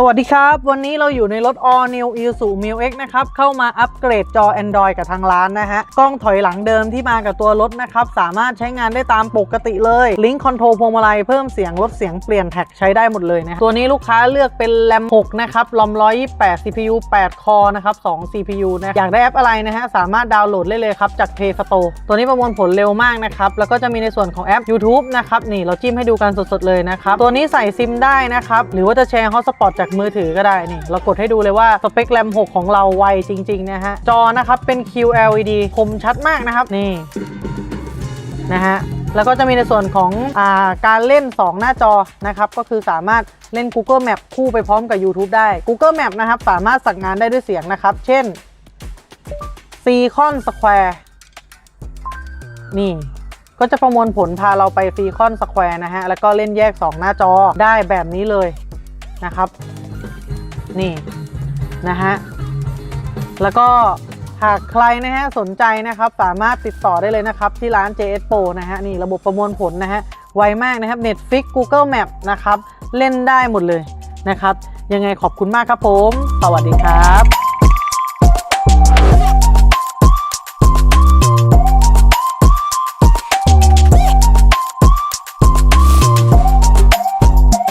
สวัสดีครับ วันนี้เราอยู่ในรถ All New i s u m i l X นะครับ เข้ามาอัปเกรดจอ Android กับทางร้านนะฮะ กล้องถอยหลังเดิมที่มากับตัวรถนะครับ สามารถใช้งานได้ตามปกติเลย ลิงก์คอนโทรลพวงมาลัยเพิ่มเสียงลดเสียงเปลี่ยนแท็กใช้ได้หมดเลยนะ ตัวนี้ลูกค้าเลือกเป็นแรม6นะครับลอม128 CPU 8 คอนะครับ 2 CPU นะ อยากได้แอปอะไรนะฮะ สามารถดาวน์โหลดได้เลยครับจาก Play Store ตัวนี้ประมวลผลเร็วมากนะครับ แล้วก็จะมีในส่วนของแอป YouTube นะครับ นี่เราจิ้มให้ดูกันสดๆเลยนะครับ ตัวนี้ใส่ซิมได้นะครับ หรือว่าจะแชร์ฮอตสปอตจากมือถือก็ได้นี่ เรากดให้ดูเลยว่าสเปคแรม 6 ของเราไวจริง ๆ นะฮะ จอนะครับเป็น QLED คมชัดมากนะครับ นี่ นะฮะแล้วก็จะมีในส่วนของอาการเล่น 2 หน้าจอนะครับ ก็คือสามารถเล่น Google Map คู่ไปพร้อมกับ YouTube ได้ Google Map นะครับ สามารถสั่งงานได้ด้วยเสียงนะครับ เช่น c c o n Square นี่ ก็จะประมวลผลพาเราไปซีคอนสแควร์นะฮะ แล้วก็เล่นแยก 2 หน้าจอได้แบบนี้เลยนะครับ นี่นะฮะแล้วก็หากใครนะฮะสนใจนะครับสามารถติดต่อได้เลยนะครับ ที่ร้าน JS Pro นะฮะนี่ระบบประมวลผลนะฮะไวมากนะครับ Netflix Google Map นะครับ เล่นได้หมดเลยนะครับ ยังไงขอบคุณมากครับผม สวัสดีครับ